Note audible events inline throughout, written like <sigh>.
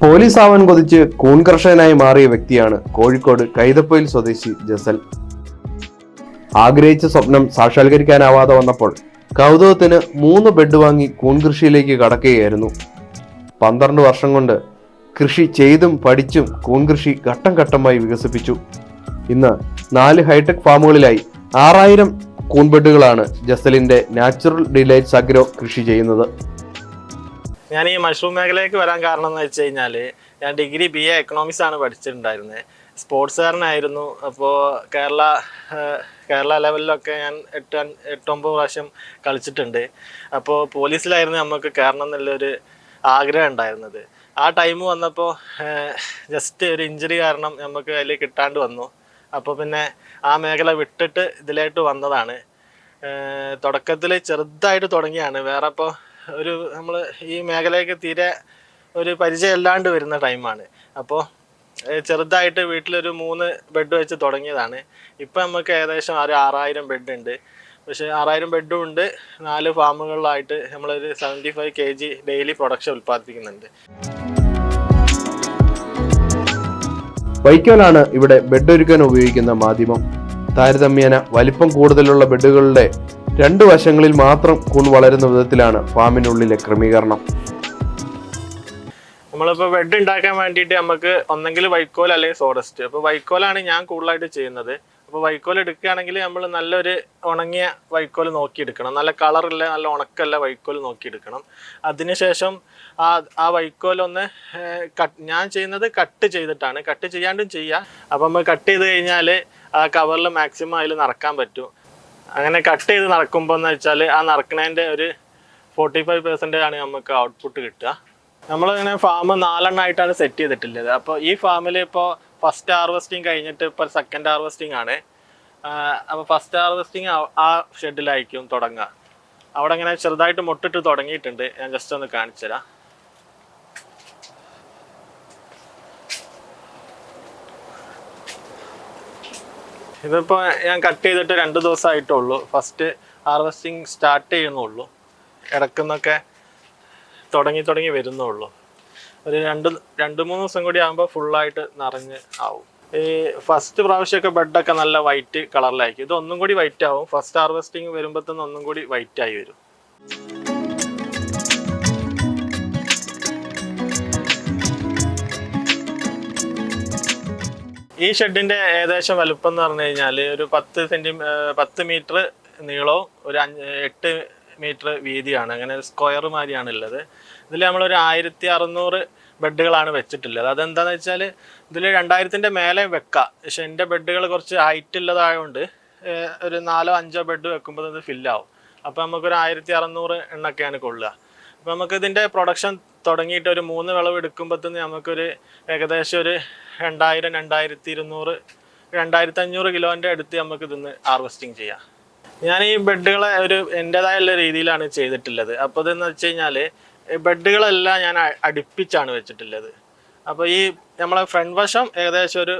Police ആവാൻ കൊതിച്ച് കൂൺ കർഷകനായി മാറിയ വ്യക്തിയാണ് കോഴിക്കോട് കൈതപ്പൊയിൽ സ്വദേശി ജസൽ. ആഗ്രഹിച്ച സ്വപ്നം സാക്ഷാത്കരിക്കാനാവാതെ വന്നപ്പോൾ കൗതുകത്തിന് മൂന്ന് ബെഡ് വാങ്ങി കൂൺ കൃഷിയിലേക്ക് കടക്കുകയായിരുന്നു. പന്ത്രണ്ട് വർഷം കൊണ്ട് കൃഷി ചെയ്തും പഠിച്ചും കൂൺ കൃഷി ഘട്ടം ഘട്ടമായി വികസിപ്പിച്ചു. ഇന്ന് നാല് ഹൈടെക് ഫാമുകളിലായി ആറായിരം കൂൺബെഡുകളാണ് ജസലിന്റെ നാച്ചുറൽ ഡിലൈറ്റ്സ് അഗ്രോ കൃഷി ചെയ്യുന്നത്. ഞാൻ ഈ മഷ്റൂം മേഖലയിലേക്ക് വരാൻ കാരണം എന്ന് വെച്ച് കഴിഞ്ഞാൽ ഞാൻ ഡിഗ്രി ബി എ എക്കണോമിക്സ് ആണ് പഠിച്ചിട്ടുണ്ടായിരുന്നത് സ്പോർട്സുകാരനായിരുന്നു. അപ്പോൾ കേരള കേരള ലെവലിലൊക്കെ ഞാൻ എട്ട് എട്ടൊമ്പത് പ്രാവശ്യം കളിച്ചിട്ടുണ്ട്. അപ്പോൾ പോലീസിലായിരുന്നു നമുക്ക് കയറണം എന്നുള്ളൊരു ആഗ്രഹം ഉണ്ടായിരുന്നത്. ആ ടൈം വന്നപ്പോൾ ജസ്റ്റ് ഒരു ഇഞ്ചുറി കാരണം നമുക്ക് അതിൽ കിട്ടാണ്ട് വന്നു. അപ്പോൾ പിന്നെ ആ മേഖല വിട്ടിട്ട് ഇതിലായിട്ട് വന്നതാണ്. തുടക്കത്തിൽ ചെറുതായിട്ട് തുടങ്ങിയാണ്. വേറെ ഇപ്പോൾ ഒരു നമ്മൾ ഈ മേഖലയ്ക്ക് തീരെ ഒരു പരിചയം അല്ലാണ്ട് വരുന്ന ടൈമാണ്. അപ്പോൾ ചെറുതായിട്ട് വീട്ടിലൊരു മൂന്ന് ബെഡ് വെച്ച് തുടങ്ങിയതാണ്. ഇപ്പം നമുക്ക് ഏകദേശം ഒരു ആറായിരം ബെഡ് ഉണ്ട് പക്ഷേ ആറായിരം ബെഡും ഉണ്ട്. നാല് ഫാമുകളിലായിട്ട് നമ്മളൊരു seventy five K G daily production ഉൽപ്പാദിപ്പിക്കുന്നുണ്ട്. വൈക്കോലാണ് ഇവിടെ ബെഡ് ഒരുക്കാൻ ഉപയോഗിക്കുന്ന മാധ്യമം. താരതമ്യേന വലിപ്പം കൂടുതലുള്ള ബെഡുകളുടെ രണ്ട് വശങ്ങളിൽ മാത്രം കൂൺ വളരുന്ന വിധത്തിലാണ് ഫാമിനുള്ളിലെ ക്രമീകരണം. നമ്മളിപ്പോൾ ബെഡ് ഉണ്ടാക്കാൻ വേണ്ടിയിട്ട് നമുക്ക് ഒന്നെങ്കിൽ വൈക്കോൽ അല്ലെങ്കിൽ സോഡസ്റ്റ് അപ്പോൾ വൈക്കോലാണ് ഞാൻ കൂടുതലായിട്ട് ചെയ്യുന്നത്. അപ്പോൾ വൈക്കോൽ എടുക്കുകയാണെങ്കിൽ നമ്മൾ നല്ലൊരു ഉണങ്ങിയ വൈക്കോൽ നോക്കിയെടുക്കണം. നല്ല കളറില്ല നല്ല ഉണക്കല്ല വൈക്കോൽ നോക്കിയെടുക്കണം. അതിനുശേഷം ആ ആ വൈക്കോലൊന്ന് കട്ട് ഞാൻ ചെയ്യുന്നത് കട്ട് ചെയ്തിട്ടാണ്. കട്ട് ചെയ്യാണ്ടും ചെയ്യുക അപ്പോൾ നമ്മൾ കട്ട് ചെയ്ത് കഴിഞ്ഞാൽ ആ കവറിൽ മാക്സിമം അതിൽ നടക്കാൻ പറ്റും. അങ്ങനെ കട്ട് ചെയ്ത് നടക്കുമ്പോൾ എന്ന് വെച്ചാൽ ആ നടക്കുന്നതിന്റെ ഒരു ഫോർട്ടി ഫൈവ് പെർസെന്റേജ് ആണ് നമുക്ക് ഔട്ട്പുട്ട് കിട്ടുക. നമ്മളിങ്ങനെ ഫാം നാലെണ്ണമായിട്ടാണ് സെറ്റ് ചെയ്തിട്ടുള്ളത്. അപ്പോൾ ഈ ഫാമിൽ ഇപ്പോൾ ഫസ്റ്റ് ഹാർവെസ്റ്റിംഗ് കഴിഞ്ഞിട്ട് ഇപ്പോൾ സെക്കൻഡ് ഹാർവെസ്റ്റിംഗ് ആണ്. അപ്പോൾ ഫസ്റ്റ് ഹാർവെസ്റ്റിംഗ് ആ ഷെഡിലായിരിക്കും തുടങ്ങുക. അവിടെ ഇങ്ങനെ ചെറുതായിട്ട് മുട്ടിട്ട് തുടങ്ങിയിട്ടുണ്ട്. ഞാൻ ജസ്റ്റ് ഒന്ന് കാണിച്ചു തരാം ഇതിപ്പോൾ ഞാൻ കട്ട് ചെയ്തിട്ട് രണ്ട് ദിവസമായിട്ടുള്ളൂ. ഫസ്റ്റ് ഹാർവെസ്റ്റിംഗ് സ്റ്റാർട്ട് ചെയ്യുന്നുള്ളൂ. ഇടക്കുന്നൊക്കെ തുടങ്ങി തുടങ്ങി വരുന്നുള്ളൂ. ഒരു രണ്ട് രണ്ട് മൂന്ന് ദിവസം കൂടി ആകുമ്പോൾ ഫുള്ളായിട്ട് നിറഞ്ഞ് ആവും. ഈ ഫസ്റ്റ് പ്രാവശ്യമൊക്കെ ബെഡൊക്കെ നല്ല വൈറ്റ് കളറിലായിരിക്കും ഇത് ഒന്നും കൂടി വൈറ്റ് ആവും. ഫസ്റ്റ് ഹാർവെസ്റ്റിംഗ് വരുമ്പോഴത്തേന് ഒന്നും കൂടി വൈറ്റ് ആയി വരും. ഈ ഷെഡിന്റെ ഏകദേശം വലുപ്പം എന്ന് പറഞ്ഞു കഴിഞ്ഞാൽ ഒരു പത്ത് സെന്റി പത്ത് മീറ്റർ നീളവും ഒരു അഞ്ച് എട്ട് മീറ്റർ വീതിയാണ്. അങ്ങനെ ഒരു സ്ക്വയർ മാതിരിയാണ് ഉള്ളത്. ഇതിൽ നമ്മളൊരു ആയിരത്തി അറുന്നൂറ് ബെഡുകളാണ് വെച്ചിട്ടുള്ളത്. അതെന്താണെന്ന് വെച്ചാൽ ഇതിൽ രണ്ടായിരത്തിന്റെ മേലെ വെക്കാം. പക്ഷെ എന്റെ ബെഡുകൾ കുറച്ച് ഹൈറ്റ് ഉള്ളതായതുകൊണ്ട് ഒരു നാലോ അഞ്ചോ ബെഡ് വെക്കുമ്പോൾ ഇത് ഫില്ലാവും. അപ്പോൾ നമുക്കൊരു ആയിരത്തി അറുന്നൂറ് എണ്ണൊക്കെയാണ് കൊള്ളുക. അപ്പോൾ നമുക്ക് ഇതിന്റെ പ്രൊഡക്ഷൻ തുടങ്ങിയിട്ട് ഒരു മൂന്ന് വിളവ് എടുക്കുമ്പോഴത്തേന് നമുക്കൊരു ഏകദേശം ഒരു രണ്ടായിരം രണ്ടായിരത്തി ഇരുന്നൂറ് രണ്ടായിരത്തി അഞ്ഞൂറ് കിലോന്റെ അടുത്ത് നമുക്ക് ഇതിന്ന് ഹാർവെസ്റ്റിംഗ് ചെയ്യാം. ഞാൻ ഈ ബെഡുകളെ ഒരു എന്റെതായുള്ള രീതിയിലാണ് ചെയ്തിട്ടുള്ളത്. അപ്പോൾ ഇതെന്ന് വെച്ച് കഴിഞ്ഞാൽ ബെഡുകളെല്ലാം ഞാൻ അടുപ്പിച്ചാണ് വെച്ചിട്ടുള്ളത്. അപ്പോൾ ഈ നമ്മളെ ഫ്രണ്ട് വശം ഏകദേശം ഒരു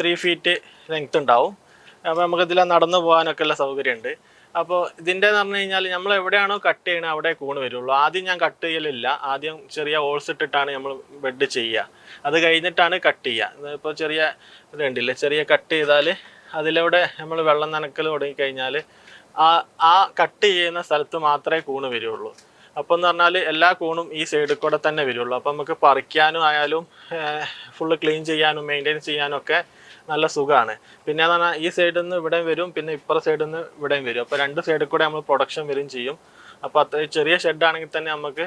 ത്രീ ഫീറ്റ് ലെങ്ത് ഉണ്ടാവും. അപ്പോൾ നമുക്ക് ഇതിൽ നടന്നു പോകാനൊക്കെ ഉള്ള സൗകര്യമുണ്ട്. അപ്പോൾ ഇതിന്റെ എന്ന് പറഞ്ഞു കഴിഞ്ഞാൽ നമ്മൾ എവിടെയാണോ കട്ട് ചെയ്യണത് അവിടെ കൂണ് വരുള്ളൂ. ആദ്യം ഞാൻ കട്ട് ചെയ്യലില്ല. ആദ്യം ചെറിയ ഹോൾസ് ഇട്ടിട്ടാണ് നമ്മൾ ബെഡ് ചെയ്യുക അത് കഴിഞ്ഞിട്ടാണ് കട്ട് ചെയ്യുക ഇപ്പോൾ ചെറിയ ഇത് ചെറിയ കട്ട് ചെയ്താൽ അതിലൂടെ നമ്മൾ വെള്ളം നനക്കൽ തുടങ്ങിക്കഴിഞ്ഞാൽ ആ ആ കട്ട് ചെയ്യുന്ന സ്ഥലത്ത് മാത്രമേ കൂണ് വരുള്ളൂ. അപ്പോൾ എന്ന് പറഞ്ഞാൽ എല്ലാ കൂണും ഈ സൈഡിൽ കൂടെ തന്നെ വരുള്ളൂ. അപ്പോൾ നമുക്ക് പറിക്കാനും ആയാലും ഫുള്ള് ക്ലീൻ ചെയ്യാനും മെയിന്റെയിൻ ചെയ്യാനും ഒക്കെ നല്ല സുഖമാണ് പിന്നെ എന്ന് പറഞ്ഞാൽ ഈ സൈഡിൽ നിന്ന് ഇവിടെയും വരും പിന്നെ ഇപ്പുറ സൈഡിൽ നിന്ന് ഇവിടെയും വരും. അപ്പോൾ രണ്ട് സൈഡിൽ കൂടെ നമ്മൾ പ്രൊഡക്ഷൻ വരും ചെയ്യും. അപ്പോൾ അത്ര ചെറിയ ഷെഡാണെങ്കിൽ തന്നെ നമുക്ക്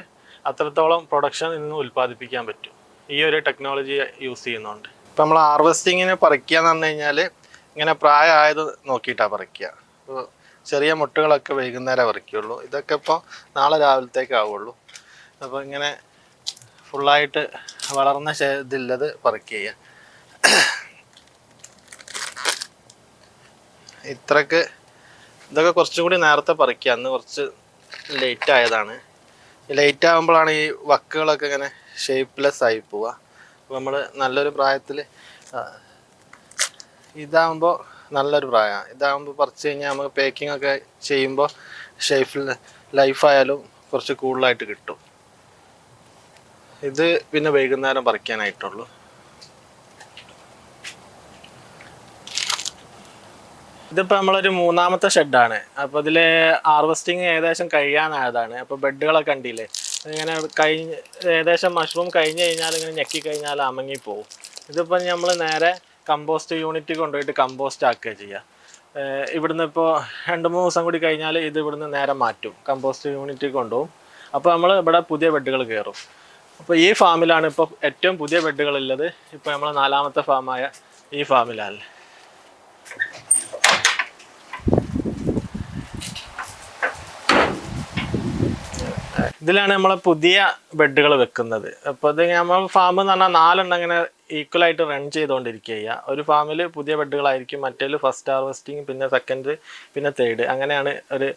അത്രത്തോളം പ്രൊഡക്ഷൻ നിന്ന് ഉൽപ്പാദിപ്പിക്കാൻ പറ്റും. ഈ ഒരു ടെക്നോളജി യൂസ് ചെയ്യുന്നുണ്ട്. ഇപ്പം നമ്മൾ ഹാർവെസ്റ്റിങ്ങിന് പറിക്കുക എന്ന് പറഞ്ഞു കഴിഞ്ഞാൽ ഇങ്ങനെ പ്രായമായത് നോക്കിയിട്ടാണ് പറിക്കുക അപ്പോൾ ചെറിയ മുട്ടുകളൊക്കെ വൈകുന്നേരം പറിക്കുള്ളൂ. ഇതൊക്കെ ഇപ്പോൾ നാളെ രാവിലത്തേക്ക് ആവുള്ളൂ. അപ്പോൾ ഇങ്ങനെ ഫുള്ളായിട്ട് വളർന്ന ഇതില്ലത് പറിക്കുക ഇത്രക്ക് ഇതൊക്കെ കുറച്ചും കൂടി നേരത്തെ പറിക്കുക. അന്ന് കുറച്ച് ലേറ്റ് ആയതാണ്. ലേറ്റ് ആകുമ്പോഴാണ് ഈ വക്കുകളൊക്കെ ഇങ്ങനെ ഷേപ്പ്ലെസ് ആയി പോവുക. അപ്പോൾ നമ്മൾ നല്ലൊരു പ്രായത്തിൽ ഇതാകുമ്പോൾ നല്ലൊരു പ്രായമാണ് ഇതാകുമ്പോൾ പറിച്ചു കഴിഞ്ഞാൽ നമുക്ക് പാക്കിംഗ് ഒക്കെ ചെയ്യുമ്പോൾ ഷേഫിൽ ലൈഫായാലും കുറച്ച് കൂടുതലായിട്ട് കിട്ടും. ഇത് പിന്നെ വൈകുന്നേരം പറിക്കാനായിട്ടുള്ളൂ. ഇതിപ്പോൾ നമ്മളൊരു മൂന്നാമത്തെ ഷെഡാണ്. അപ്പോൾ ഇതിൽ ഹാർവസ്റ്റിംഗ് ഏകദേശം കഴിയാനായതാണ്. അപ്പോൾ ബെഡുകളൊക്കെ കണ്ടില്ലേ? ഇങ്ങനെ കഴിഞ്ഞ് ഏകദേശം മഷ്റൂം കഴിഞ്ഞ് കഴിഞ്ഞാൽ ഇങ്ങനെ ഞെക്കി കഴിഞ്ഞാൽ അമങ്ങി പോകും ഇതിപ്പോൾ നമ്മൾ നേരെ കമ്പോസ്റ്റ് യൂണിറ്റ് കൊണ്ടുപോയിട്ട് കമ്പോസ്റ്റ് ആക്കുക ചെയ്യുക ഇവിടുന്ന് ഇപ്പോൾ രണ്ട് മൂന്ന് ദിവസം കൂടി കഴിഞ്ഞാൽ ഇത് ഇവിടുന്ന് നേരെ മാറ്റും. കമ്പോസ്റ്റ് യൂണിറ്റ് കൊണ്ടുപോകും അപ്പോൾ നമ്മൾ ഇവിടെ പുതിയ ബെഡുകൾ കയറും. അപ്പോൾ ഈ ഫാമിലാണ് ഇപ്പോൾ ഏറ്റവും പുതിയ ബെഡുകളുള്ളത് ഇപ്പോൾ നമ്മൾ നാലാമത്തെ ഫാമായ ഈ ഫാമിലാണ്. ഇതിലാണ് നമ്മൾ പുതിയ ബെഡുകൾ വെക്കുന്നത്. അപ്പോൾ ഇത് നമ്മൾ ഫാം എന്ന് പറഞ്ഞാൽ നാലെണ്ണം ഇങ്ങനെ ഈക്വൽ ആയിട്ട് റൺ ചെയ്തുകൊണ്ടിരിക്കുക ഒരു ഫാമിൽ പുതിയ ബെഡുകളായിരിക്കും മറ്റേ ഫസ്റ്റ് ഹാർവെസ്റ്റിംഗ് പിന്നെ സെക്കൻഡ് പിന്നെ തേർഡ് അങ്ങനെയാണ് ഒരു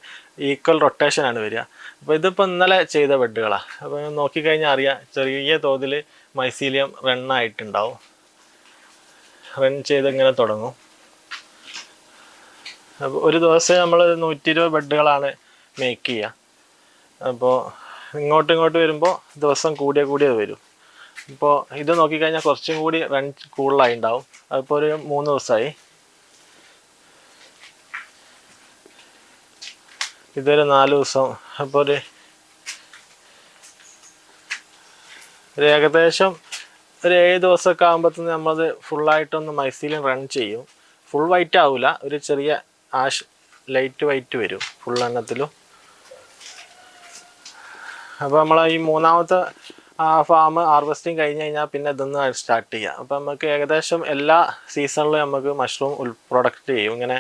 ഈക്വൽ റൊട്ടേഷൻ ആണ് വരിക. അപ്പോൾ ഇതിപ്പോൾ ഇന്നലെ ചെയ്ത ബെഡുകളാണ് അപ്പോൾ നോക്കിക്കഴിഞ്ഞാൽ അറിയാം ചെറിയ തോതിൽ മൈസീലിയം റൺ ആയിട്ടുണ്ടാവും. റൺ ചെയ്ത് ഇങ്ങനെ തുടങ്ങും. അപ്പോൾ ഒരു ദിവസം നമ്മൾ നൂറ്റി ഇരുപത് ബെഡുകളാണ് മേക്ക് ചെയ്യുക അപ്പോൾ ഇങ്ങോട്ട് ഇങ്ങോട്ട് വരുമ്പോൾ ദിവസം കൂടിയ കൂടിയത് വരും. ഇപ്പോൾ ഇത് നോക്കിക്കഴിഞ്ഞാൽ കുറച്ചും കൂടി റൺ കൂടുതലായി ഉണ്ടാവും അതിപ്പോൾ ഒരു മൂന്ന് ദിവസമായി ഇതൊരു നാല് ദിവസം. അപ്പോൾ ഒരു ഒരു ഏകദേശം ഒരു ഏഴ് ദിവസമൊക്കെ ആകുമ്പോഴത്തേന് നമ്മളത് ഫുള്ളായിട്ടൊന്ന് മൈസീലിൻ റൺ ചെയ്യും. ഫുൾ വൈറ്റ് ആവില്ല ഒരു ചെറിയ ആഷ് ലൈറ്റ് വൈറ്റ് വരും. ഫുൾ എണ്ണത്തിലും. അപ്പോൾ നമ്മൾ ഈ മൂന്നാമത്തെ ഫാം ഹാർവെസ്റ്റിംഗ് കഴിഞ്ഞ് കഴിഞ്ഞാൽ പിന്നെ ഇതൊന്ന് സ്റ്റാർട്ട് ചെയ്യാം. അപ്പോൾ നമുക്ക് ഏകദേശം എല്ലാ സീസണിലും നമുക്ക് മഷ്റൂം ഉൽ പ്രൊഡക്റ്റ് ചെയ്യും. ഇങ്ങനെ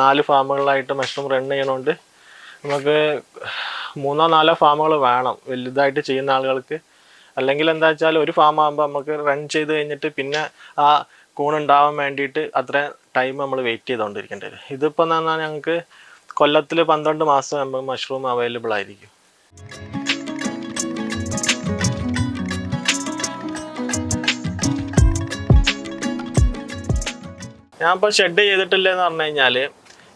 നാല് ഫാമുകളിലായിട്ട് മഷ്റൂം റൺ ചെയ്യണോണ്ട് നമുക്ക് മൂന്നോ നാലോ ഫാമുകൾ വേണം. വലുതായിട്ട് ചെയ്യുന്ന ആളുകൾക്ക്. അല്ലെങ്കിൽ എന്താ വെച്ചാൽ ഒരു ഫാം ആകുമ്പോൾ നമുക്ക് റൺ ചെയ്ത് കഴിഞ്ഞിട്ട് പിന്നെ ആ കൂണുണ്ടാവാൻ വേണ്ടിയിട്ട് അത്ര ടൈം നമ്മൾ വെയിറ്റ് ചെയ്തുകൊണ്ടിരിക്കേണ്ടി വരും. ഇതിപ്പോൾ എന്ന് പറഞ്ഞാൽ ഞങ്ങൾക്ക് കൊല്ലത്തിൽ പന്ത്രണ്ട് മാസം നമുക്ക് മഷ്റൂം അവൈലബിൾ ആയിരിക്കും. ഞാൻ ഇപ്പോൾ ഷെഡ് ചെയ്തിട്ടില്ലെന്ന് പറഞ്ഞു കഴിഞ്ഞാൽ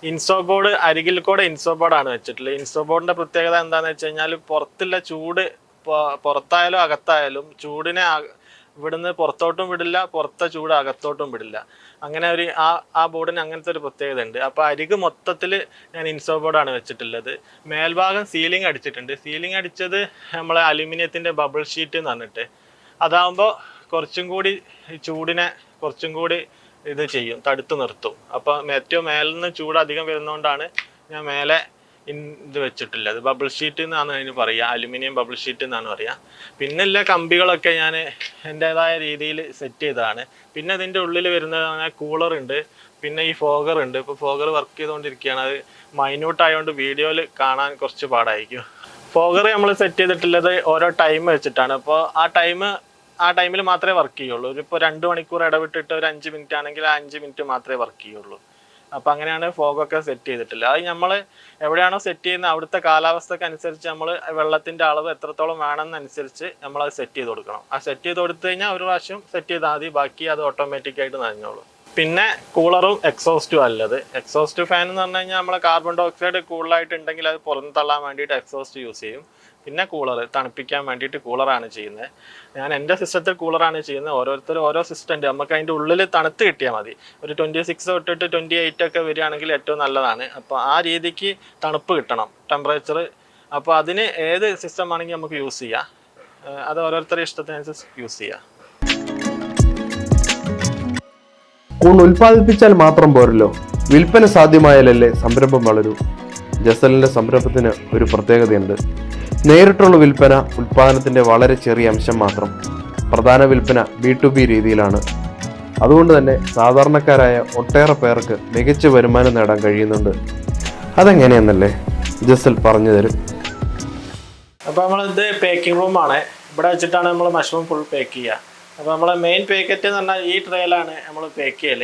ഇൻസോ ബോർഡ് അരികിൽ കൂടെ ഇൻസോ ബോർഡാണ് വെച്ചിട്ടുള്ളത്. ഇൻസോ ബോർഡിന്റെ പ്രത്യേകത എന്താണെന്ന് വെച്ച് കഴിഞ്ഞാൽ പുറത്തുള്ള ചൂട് പുറത്തായാലും അകത്തായാലും ചൂടിനെ ഇവിടുന്ന് പുറത്തോട്ടും വിടില്ല പുറത്തെ ചൂട് അകത്തോട്ടും വിടില്ല. അങ്ങനെ ഒരു ആ ആ ബോർഡിന് അങ്ങനത്തെ ഒരു പ്രത്യേകത ഉണ്ട്. അപ്പോൾ അരിക് മൊത്തത്തിൽ ഞാൻ ഇൻസോ ബോർഡാണ് വെച്ചിട്ടുള്ളത്. മേൽഭാഗം സീലിംഗ് അടിച്ചിട്ടുണ്ട്. സീലിംഗ് അടിച്ചത് നമ്മളെ അലുമിനിയത്തിന്റെ ബബിൾ ഷീറ്റ് എന്ന് പറഞ്ഞിട്ട്. അതാകുമ്പോൾ കുറച്ചും കൂടി ചൂടിനെ കുറച്ചും കൂടി ഇത് ചെയ്യും തടുത്തു നിർത്തും. അപ്പൊ ഏറ്റവും മേലിൽ നിന്ന് ചൂട് അധികം വരുന്നതുകൊണ്ടാണ് ഞാൻ മേലെ ഇത് വെച്ചിട്ടില്ല. അത് ബബിൾ ഷീറ്റ് എന്നാണ് അതിന് പറയുക അലുമിനിയം ബബിൾ ഷീറ്റ് എന്നാണ് പറയുക പിന്നെ എല്ലാ കമ്പികളൊക്കെ ഞാൻ എന്റെതായ രീതിയിൽ സെറ്റ് ചെയ്തതാണ്. പിന്നെ ഇതിന്റെ ഉള്ളിൽ വരുന്നത് കൂളർ ഉണ്ട്. പിന്നെ ഈ ഫോഗർ ഉണ്ട്. ഇപ്പോൾ ഫോഗർ വർക്ക് ചെയ്തുകൊണ്ടിരിക്കുകയാണ് അത് മൈന്യൂട്ട് ആയതുകൊണ്ട് വീഡിയോയിൽ കാണാൻ കുറച്ച് പാടായിരിക്കും. ഫോഗർ നമ്മൾ സെറ്റ് ചെയ്തിട്ടുള്ളത് ഓരോ ടൈം വെച്ചിട്ടാണ്. അപ്പോൾ ആ ടൈം ആ ടൈമിൽ മാത്രമേ വർക്ക് ചെയ്യുള്ളൂ. ഇപ്പോൾ രണ്ട് മണിക്കൂർ ഇടവിട്ടിട്ട് ഒരു അഞ്ച് മിനിറ്റ് ആണെങ്കിൽ ആ അഞ്ച് മിനിറ്റ് മാത്രമേ വർക്ക് ചെയ്യുള്ളൂ. അപ്പം അങ്ങനെയാണ് ഫോഗൊക്കെ സെറ്റ് ചെയ്തിട്ടുള്ളത്. അത് നമ്മൾ എവിടെയാണോ സെറ്റ് ചെയ്യുന്നത് അവിടുത്തെ കാലാവസ്ഥക്ക് അനുസരിച്ച് നമ്മൾ വെള്ളത്തിന്റെ അളവ് എത്രത്തോളം വേണമെന്നനുസരിച്ച് നമ്മൾ അത് സെറ്റ് ചെയ്ത് കൊടുക്കണം. ആ സെറ്റ് ചെയ്ത് കൊടുത്തു കഴിഞ്ഞാൽ ഒരു പ്രാവശ്യം സെറ്റ് ചെയ്താൽ മതി. ബാക്കി അത് ഓട്ടോമാറ്റിക്കായിട്ട് നനഞ്ഞോളും. പിന്നെ കൂളറും എക്സോസ്റ്റും അല്ലത്. എക്സോസ്റ്റ് ഫാൻ എന്ന് പറഞ്ഞു കഴിഞ്ഞാൽ നമ്മൾ കാർബൺ ഡയോക്സൈഡ് ഓക്സൈഡ് കൂടുതലായിട്ട് ഉണ്ടെങ്കിൽ അത് പുറന്തള്ളാൻ വേണ്ടിയിട്ട് എക്സോസ്റ്റ് യൂസ് ചെയ്യും. പിന്നെ കൂളർ തണുപ്പിക്കാൻ വേണ്ടിയിട്ട് കൂളറാണ് ചെയ്യുന്നത്. ഞാൻ എന്റെ സിസ്റ്റത്തിൽ കൂളറാണ് ചെയ്യുന്നത്. ഓരോരുത്തരും ഓരോ സിസ്റ്റം നമുക്ക് അതിന്റെ ഉള്ളിൽ തണുത്ത് കിട്ടിയാൽ മതി. ഒരു ട്വന്റി സിക്സ് തൊട്ടിട്ട് ട്വന്റി എയ്റ്റ് ഒക്കെ വരികയാണെങ്കിൽ ഏറ്റവും നല്ലതാണ്. അപ്പോൾ ആ രീതിക്ക് തണുപ്പ് കിട്ടണം. ടെമ്പറേച്ചർ അപ്പോൾ അതിന് ഏത് സിസ്റ്റം ആണെങ്കിൽ നമുക്ക് യൂസ് ചെയ്യാം. അത് ഓരോരുത്തരുടെ ഇഷ്ടത്തിനനുസരിച്ച് യൂസ് ചെയ്യാം. കൂൺ ഉൽപ്പാദിപ്പിച്ചാൽ മാത്രം പോരല്ലോ. വിൽപ്പന സാധ്യമായാലല്ലേ സംരംഭം വളരൂ. ജസലിന്റെ സംരംഭത്തിന് ഒരു പ്രത്യേകതയുണ്ട്. നേരിട്ടുള്ള വിൽപ്പന ഉൽപ്പാദനത്തിന്റെ വളരെ ചെറിയ അംശം മാത്രം. പ്രധാന വിൽപ്പന ബി ടു ബി രീതിയിലാണ്. അതുകൊണ്ട് തന്നെ സാധാരണക്കാരായ ഒട്ടേറെ പേർക്ക് മികച്ച വരുമാനം നേടാൻ കഴിയുന്നുണ്ട്. അതെങ്ങനെയെന്നല്ലേ ജസൽ പറഞ്ഞു തരും. അപ്പോൾ നമ്മളിത് പേക്കിംഗ് റൂമാണ്. ഇവിടെ വെച്ചിട്ടാണ് നമ്മൾ മഷ്റൂം ഫുൾ പേക്ക് ചെയ്യുക. അപ്പോൾ നമ്മളെ മെയിൻ പാക്കറ്റ് എന്ന് പറഞ്ഞാൽ ഈ ട്രേയിലാണ് നമ്മൾ പേക്ക് ചെയ്യൽ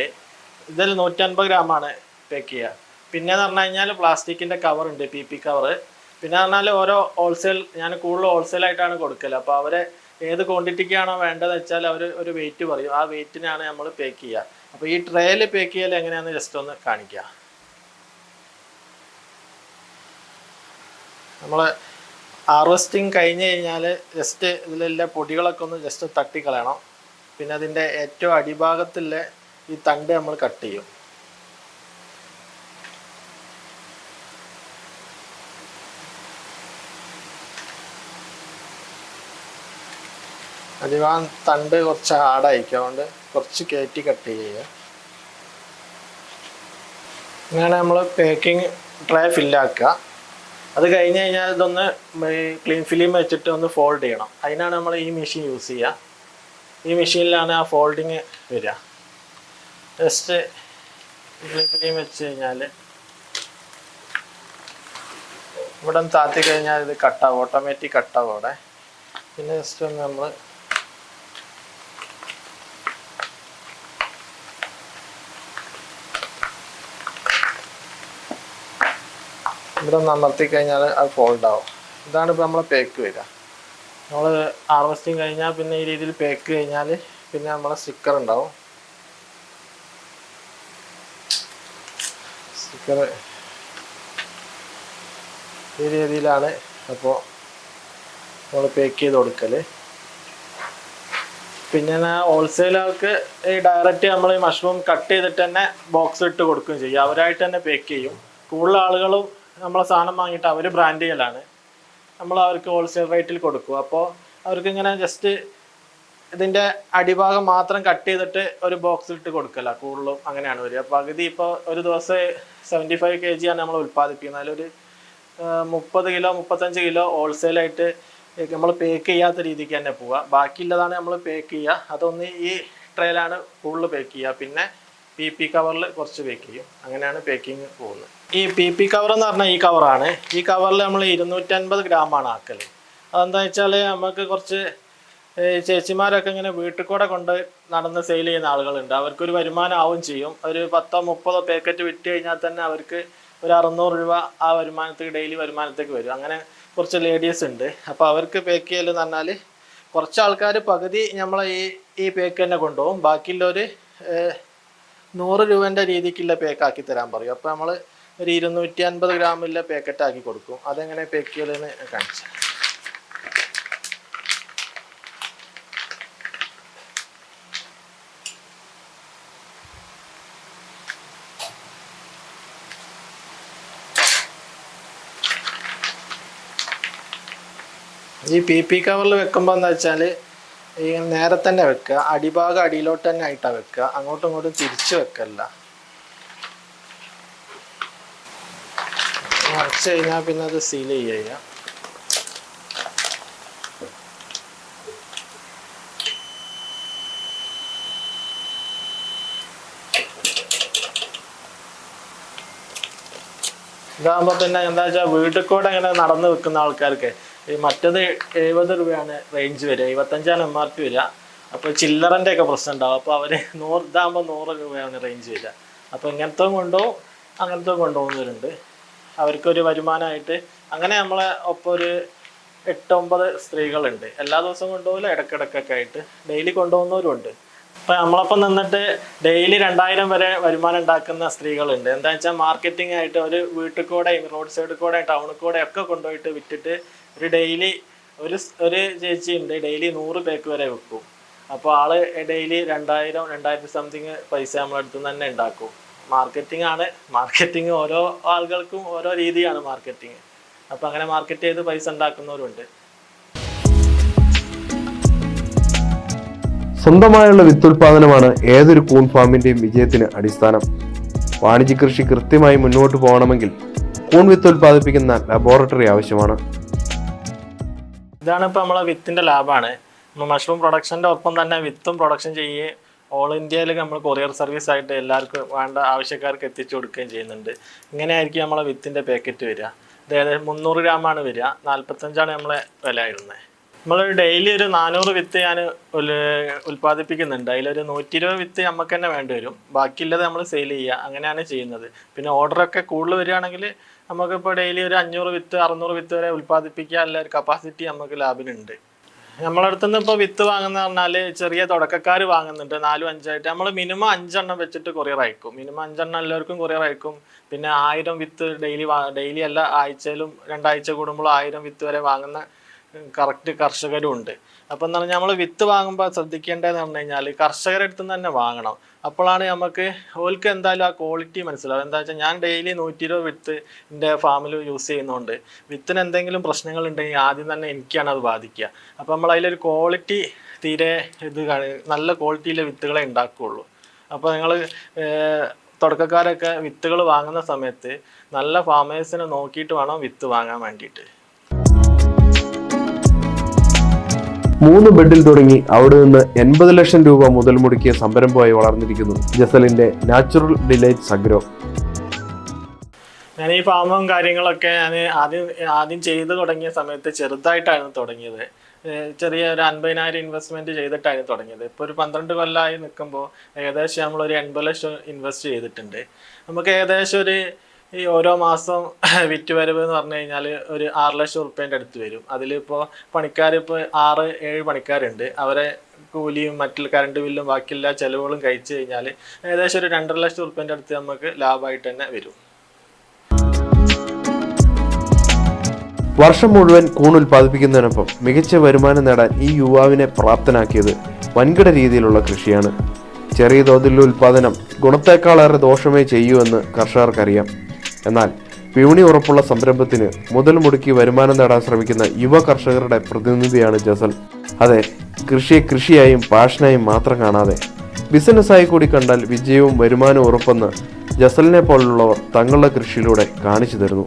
ഇതിൽ നൂറ്റൻപത് ഗ്രാമാണ് പേക്ക് ചെയ്യുക. പിന്നെ എന്ന് പറഞ്ഞു കഴിഞ്ഞാൽ പ്ലാസ്റ്റിക്കിന്റെ കവറുണ്ട് പി പി കവറ് പിന്നെ പറഞ്ഞാൽ ഓരോ ഹോൾസെയിൽ ഞാൻ കൂടുതൽ ഹോൾസെയിലായിട്ടാണ് കൊടുക്കൽ അപ്പോൾ അവരെ ഏത് ക്വാണ്ടിറ്റിക്കാണോ വേണ്ടതെന്ന് വെച്ചാൽ അവർ ഒരു വെയിറ്റ് പറയും. ആ വെയിറ്റിനാണ് നമ്മൾ പേക്ക് ചെയ്യുക. അപ്പോൾ ഈ ട്രേയിൽ പേക്ക് ചെയ്യൽ എങ്ങനെയാണെന്ന് ജസ്റ്റ് ഒന്ന് കാണിക്കുക നമ്മൾ ഹാർവെസ്റ്റിംഗ് കഴിഞ്ഞ് കഴിഞ്ഞാൽ ജസ്റ്റ് ഇതിലുള്ള പൊടികളൊക്കെ ഒന്ന് ജസ്റ്റ് തട്ടിക്കളയണം. പിന്നെ അതിന്റെ ഏറ്റവും അടിഭാഗത്തുള്ള ഈ തണ്ട് നമ്മൾ കട്ട് ചെയ്യും. അധികം തണ്ട് കുറച്ച് ഹാർഡായിരിക്കും. അതുകൊണ്ട് കുറച്ച് കയറ്റി കട്ട് ചെയ്യുക. ഇങ്ങനെ നമ്മൾ പാക്കിങ് ട്രേ ഫില്ലാക്കുക അത് കഴിഞ്ഞ് കഴിഞ്ഞാൽ ഇതൊന്ന് ക്ലീൻ ഫിലിം വെച്ചിട്ട് ഒന്ന് ഫോൾഡ് ചെയ്യണം. അതിനാണ് നമ്മൾ ഈ മെഷീൻ യൂസ് ചെയ്യുക. ഈ മെഷീനിലാണ് ആ ഫോൾഡിങ് വരിക. ജസ്റ്റ് ക്ലീൻ ഫിലിം വെച്ച് കഴിഞ്ഞാൽ ഇവിടെ താത്തി കഴിഞ്ഞാൽ ഇത് കട്ടാവും ഓട്ടോമാറ്റിക് കട്ടാവും അവിടെ. പിന്നെ ജസ്റ്റ് ഒന്ന് നമ്മൾ ഇവിടെ ഒന്ന് അമർത്തി കഴിഞ്ഞാൽ അത് ഫോൾഡ് ആവും. ഇതാണ് ഇപ്പോൾ നമ്മളെ പേക്ക് വരിക. നമ്മൾ ഹാർവെസ്റ്റിങ് കഴിഞ്ഞാൽ പിന്നെ ഈ രീതിയിൽ പേക്ക് കഴിഞ്ഞാൽ പിന്നെ നമ്മളെ സ്റ്റിക്കർ ഉണ്ടാവും. സ്റ്റിക്കർ ഈ രീതിയിലാണ് അപ്പോൾ നമ്മൾ പേക്ക് ചെയ്ത് കൊടുക്കൽ പിന്നെ ഹോൾസെയിലർക്ക് ഈ ഡയറക്റ്റ് നമ്മൾ ഈ മഷ്റൂം കട്ട് ചെയ്തിട്ട് തന്നെ ബോക്സ് ഇട്ട് കൊടുക്കുകയും ചെയ്യും. അവരായിട്ട് തന്നെ പേക്ക് ചെയ്യും. കൂടുതൽ ആളുകളും നമ്മളെ സാധനം വാങ്ങിയിട്ട് അവർ ബ്രാൻഡ് ചെയ്യലാണ്. നമ്മൾ അവർക്ക് ഹോൾസെയിൽ റേറ്റിൽ കൊടുക്കും. അപ്പോൾ അവർക്ക് ഇങ്ങനെ ജസ്റ്റ് ഇതിന്റെ അടിഭാഗം മാത്രം കട്ട് ചെയ്തിട്ട് ഒരു ബോക്സിൽ ഇട്ട് കൊടുക്കല. കൂടുതലും അങ്ങനെയാണ് വരിക. പകുതി ഇപ്പോൾ ഒരു ദിവസം സെവന്റി ഫൈവ് കെ ജിയാണ് നമ്മൾ ഉൽപ്പാദിപ്പിക്കുന്നത്. അതിലൊരു മുപ്പത് കിലോ മുപ്പത്തഞ്ച് കിലോ ഹോൾസെയിലായിട്ട് നമ്മൾ പേക്ക് ചെയ്യാത്ത രീതിക്ക് തന്നെ പോവുക ബാക്കിയുള്ളതാണ് നമ്മൾ പേക്ക് ചെയ്യുക. അതൊന്ന് ഈ ട്രെയിലാണ് കൂടുതൽ പേക്ക് ചെയ്യുക. പിന്നെ പി പി കവറിൽ കുറച്ച് പേക്ക് ചെയ്യും. അങ്ങനെയാണ് പേക്കിങ് പോകുന്നത്. ഈ പി പി കവർ എന്ന് പറഞ്ഞാൽ ഈ കവറാണ് ഈ കവറിൽ നമ്മൾ ഇരുന്നൂറ്റൻപത് ഗ്രാമാണ് ആക്കൽ അതെന്താ വെച്ചാൽ നമുക്ക് കുറച്ച് ചേച്ചിമാരൊക്കെ ഇങ്ങനെ വീട്ടിൽ കൂടെ കൊണ്ട് നടന്ന് സെയിൽ ചെയ്യുന്ന ആളുകളുണ്ട്. അവർക്കൊരു വരുമാനം ആവും ചെയ്യും. ഒരു പത്തോ മുപ്പതോ പാക്കറ്റ് വിറ്റ് കഴിഞ്ഞാൽ തന്നെ അവർക്ക് ഒരു അറുന്നൂറ് രൂപ ആ വരുമാനത്തേക്ക് ഡെയിലി വരുമാനത്തേക്ക് വരും. അങ്ങനെ കുറച്ച് ലേഡീസ് ഉണ്ട്. അപ്പോൾ അവർക്ക് പാക്ക് ചെയ്യലെന്ന് പറഞ്ഞാൽ കുറച്ച് ആൾക്കാർ പകുതി നമ്മളെ ഈ ഈ പേക്ക് തന്നെ കൊണ്ടുപോകും. ബാക്കിയുള്ളവർ നൂറ് രൂപേന്റെ രീതിക്കുള്ള പേക്കാക്കി തരാൻ പറയും. അപ്പോൾ നമ്മൾ ഒരു ഇരുന്നൂറ്റി അൻപത് ഗ്രാമിലെ പാക്കറ്റ് ആക്കി കൊടുക്കും. അതെങ്ങനെ പേക്ക് ചെയ്യലെന്ന് കാണിച്ചു ഈ പി പി കവറിൽ വെക്കുമ്പോൾ എന്താ വെച്ചാൽ ഈ നേരെ തന്നെ വെക്കുക. അടിഭാഗം അടിയിലോട്ട് തന്നെ ആയിട്ടാണ് വെക്കുക. അങ്ങോട്ടും ഇങ്ങോട്ടും തിരിച്ച് വെക്കല്ല. മറിച്ച് കഴിഞ്ഞാൽ പിന്നെ അത് സീൽ ചെയ്യുക ഇതാകുമ്പോൾ പിന്നെ എന്താ വെച്ചാൽ വീട്ടിൽ കൂടെ ഇങ്ങനെ നടന്ന് വെക്കുന്ന ആൾക്കാർക്ക് ഈ മറ്റത് എഴുപത് രൂപയാണ് റേഞ്ച് വരിക. എഴുപത്തഞ്ചാണ് എം ആർ പി വരിക. അപ്പോൾ ചില്ലറന്റെ ഒക്കെ പ്രശ്നം ഉണ്ടാവും. അപ്പോൾ അവർ <laughs> നൂറ് ഇതാകുമ്പോൾ നൂറ് രൂപയാണ് റേഞ്ച് വരിക. അപ്പോൾ ഇങ്ങനത്തെ കൊണ്ടുപോകും അങ്ങനത്തെ കൊണ്ടുപോകുന്നവരുണ്ട്. അവർക്കൊരു വരുമാനമായിട്ട് അങ്ങനെ നമ്മളെ ഒപ്പം ഒരു എട്ടൊമ്പത് സ്ത്രീകളുണ്ട്. എല്ലാ ദിവസവും കൊണ്ടുപോകില്ല ഇടക്കിടക്കൊക്കെ ആയിട്ട്. ഡെയിലി കൊണ്ടുപോകുന്നവരുണ്ട് ഇപ്പം നമ്മളപ്പം നിന്നിട്ട് ഡെയിലി രണ്ടായിരം വരെ വരുമാനം ഉണ്ടാക്കുന്ന സ്ത്രീകളുണ്ട്. എന്താ വെച്ചാൽ മാർക്കറ്റിംഗ് ആയിട്ട് ഒരു വീട്ടിൽ കൂടെയും റോഡ് സൈഡിൽ കൂടെയും ടൗണിൽ കൂടെയും ഒക്കെ കൊണ്ടുപോയിട്ട് വിറ്റിട്ട് ഒരു ഡെയിലി ഒരു ഒരു ചേച്ചി ഉണ്ട്. ഡെയിലി നൂറ് പേക്ക് വരെ വെക്കും. അപ്പോൾ ആൾ ഡെയിലി രണ്ടായിരം രണ്ടായിരത്തി സംതിങ് പൈസ നമ്മളടുത്ത് തന്നെ ഉണ്ടാക്കും. മാർക്കറ്റിംഗ് ആണ്. മാർക്കറ്റിംഗ് ഓരോ ആളുകൾക്കും ഓരോ രീതിയാണ് മാർക്കറ്റിംഗ് അപ്പോൾ അങ്ങനെ മാർക്കറ്റ് ചെയ്ത് പൈസ ഉണ്ടാക്കുന്നവരുണ്ട്. സ്വന്തമായുള്ള വിത്തുൽപാദനമാണ് ഏതൊരു കൂൺ ഫാമിന്റെയും വിജയത്തിന് അടിസ്ഥാനം. വാണിജ്യ കൃഷി കൃത്യമായി മുന്നോട്ട് പോകണമെങ്കിൽ കൂൺ വിത്ത് ഉൽപ്പാദിപ്പിക്കുന്ന ലബോറട്ടറി ആവശ്യമാണ്. ഇതാണ് ഇപ്പോൾ നമ്മളെ വിത്തിന്റെ ലാബാണ്. മഷ്റൂം പ്രൊഡക്ഷന്റെ ഒപ്പം തന്നെ വിത്തും പ്രൊഡക്ഷൻ ചെയ്യുകയും ഓൾ ഇന്ത്യയിൽ നമ്മൾ കൊറിയർ സർവീസ് ആയിട്ട് എല്ലാവർക്കും വേണ്ട ആവശ്യക്കാർക്ക് എത്തിച്ചു കൊടുക്കുകയും ചെയ്യുന്നുണ്ട്. ഇങ്ങനെയായിരിക്കും നമ്മളെ വിത്തിന്റെ പാക്കറ്റ് വരിക. അതായത് മുന്നൂറ് ഗ്രാമാണ് വരിക. നാൽപ്പത്തഞ്ചാണ് നമ്മളെ വില ഇടുന്നത് നമ്മൾ ഡെയിലി ഒരു നാനൂറ് വിത്ത് ഞാൻ ഉൽപ്പാദിപ്പിക്കുന്നുണ്ട്. അതിലൊരു നൂറ്റി ഇരുപത് വിത്ത് നമുക്ക് തന്നെ വേണ്ടി വരും. ബാക്കിയുള്ളത് നമ്മൾ സെയിൽ ചെയ്യുക. അങ്ങനെയാണ് ചെയ്യുന്നത്. പിന്നെ ഓർഡറൊക്കെ കൂടുതൽ വരികയാണെങ്കിൽ നമുക്കിപ്പോൾ ഡെയിലി ഒരു അഞ്ഞൂറ് വിത്ത് അറുന്നൂറ് വിത്ത് വരെ ഉൽപ്പാദിപ്പിക്കാനുള്ള ഒരു കപ്പാസിറ്റി നമുക്ക് ലാബിനുണ്ട് നമ്മളെ അടുത്ത് നിന്ന് ഇപ്പോൾ വിത്ത് വാങ്ങുന്ന പറഞ്ഞാൽ ചെറിയ തുടക്കക്കാർ വാങ്ങുന്നുണ്ട് നാലും അഞ്ചായിട്ട്. നമ്മൾ മിനിമം അഞ്ചെണ്ണം വെച്ചിട്ട് കൊറിയർ അയക്കും. മിനിമം അഞ്ചെണ്ണം എല്ലാവർക്കും കൊറിയർ അയക്കും. പിന്നെ ആയിരം വിത്ത് ഡെയിലി ഡെയിലി അല്ല ആഴ്ചയിലും രണ്ടാഴ്ച കൂടുമ്പോൾ ആയിരം വിത്ത് വരെ വാങ്ങുന്ന കറക്റ്റ് കർഷകരും ഉണ്ട്. അപ്പം എന്ന് പറഞ്ഞാൽ നമ്മൾ വിത്ത് വാങ്ങുമ്പോൾ ശ്രദ്ധിക്കേണ്ടതെന്ന് പറഞ്ഞു കഴിഞ്ഞാൽ കർഷകരുടെ അടുത്ത് തന്നെ വാങ്ങണം. അപ്പോഴാണ് നമുക്ക് ഓൽക്ക് എന്തായാലും ആ ക്വാളിറ്റി മനസ്സിലാവും എന്താ വെച്ചാൽ ഞാൻ ഡെയിലി നൂറ്റി ഇരുപത് വിത്ത് എന്റെ ഫാമിൽ യൂസ് ചെയ്യുന്നുണ്ട് വിത്തിന് എന്തെങ്കിലും പ്രശ്നങ്ങൾ ഉണ്ടെങ്കിൽ ആദ്യം തന്നെ എനിക്കാണ് അത് ബാധിക്കുക. അപ്പോൾ നമ്മൾ അതിലൊരു ക്വാളിറ്റി തീരെ ഇത് നല്ല ക്വാളിറ്റിയിലെ വിത്തുകളെ ഉണ്ടാക്കുകയുള്ളൂ. അപ്പോൾ നിങ്ങൾ തുടക്കക്കാരൊക്കെ വിത്തുകൾ വാങ്ങുന്ന സമയത്ത് നല്ല ഫാമേഴ്സിനെ നോക്കിയിട്ട് വേണം വിത്ത് വാങ്ങാൻ വേണ്ടിയിട്ട്. മൂന്ന് ബെഡിൽ തുടങ്ങി അവിടെ നിന്ന് എൺപത് ലക്ഷം രൂപ മുതൽ മുടക്കിയ സംരംഭമായി വളർന്നിരിക്കുന്നു ജസലിന്റെ നാച്ചുറൽ ഡിലൈറ്റ് സഗ്രോ ഞാൻ ഈ ഫാമും കാര്യങ്ങളൊക്കെ ഞാൻ ആദ്യം ആദ്യം ചെയ്തു തുടങ്ങിയ സമയത്ത് ചെറുതായിട്ടായിരുന്നു തുടങ്ങിയത്. ചെറിയ ഒരു അൻപതിനായിരം ഇൻവെസ്റ്റ്മെന്റ് ചെയ്തിട്ടായിരുന്നു തുടങ്ങിയത്. ഇപ്പോൾ ഒരു പന്ത്രണ്ട് കൊല്ലമായി നിൽക്കുമ്പോൾ ഏകദേശം നമ്മളൊരു എൺപത് ലക്ഷം ഇൻവെസ്റ്റ് ചെയ്തിട്ടുണ്ട്. നമുക്ക് ഏകദേശം ഒരു ഈ ഓരോ മാസം <laughs> വിറ്റുവരവ് എന്ന് പറഞ്ഞു കഴിഞ്ഞാൽ ഒരു ആറ് ലക്ഷം ഉറുപ്പ്യന്റെ അടുത്ത് വരും. അതിലിപ്പോൾ പണിക്കാർ ഇപ്പോൾ ആറ് ഏഴ് പണിക്കാരുണ്ട്. അവരെ കൂലിയും മറ്റുള്ള കറണ്ട് ബില്ലും ബാക്കിയെല്ലാ ചിലവുകളും കഴിച്ചു കഴിഞ്ഞാൽ ഏകദേശം ഒരു രണ്ടര ലക്ഷം ഉറുപ്പ്യന്റെ അടുത്ത് നമുക്ക് ലാഭമായിട്ട് തന്നെ വരും. വർഷം മുഴുവൻ കൂൺ ഉൽപ്പാദിപ്പിക്കുന്നതിനൊപ്പം മികച്ച വരുമാനം നേടാൻ ഈ യുവാവിനെ പ്രാപ്തനാക്കിയത് വൻകിട രീതിയിലുള്ള കൃഷിയാണ്. ചെറിയ തോതിലുള്ള ഉൽപ്പാദനം ഗുണത്തേക്കാളേറെ ദോഷമേ ചെയ്യൂ എന്ന് കർഷകർക്കറിയാം. എന്നാൽ വിപണി ഉറപ്പുള്ള സംരംഭത്തിന് മുതൽ മുടക്കി വരുമാനം നേടാൻ ശ്രമിക്കുന്ന യുവ കർഷകരുടെ പ്രതിനിധിയാണ് ജസൽ. അതെ കൃഷിയെ കൃഷിയായും പാഷനായും മാത്രം കാണാതെ. ബിസിനസ്സായി കൂടി കണ്ടാൽ വിജയവും വരുമാനവും ഉറപ്പെന്ന് ജസലിനെ പോലുള്ളവർ തങ്ങളുടെ കൃഷിയിലൂടെ കാണിച്ചു തരുന്നു.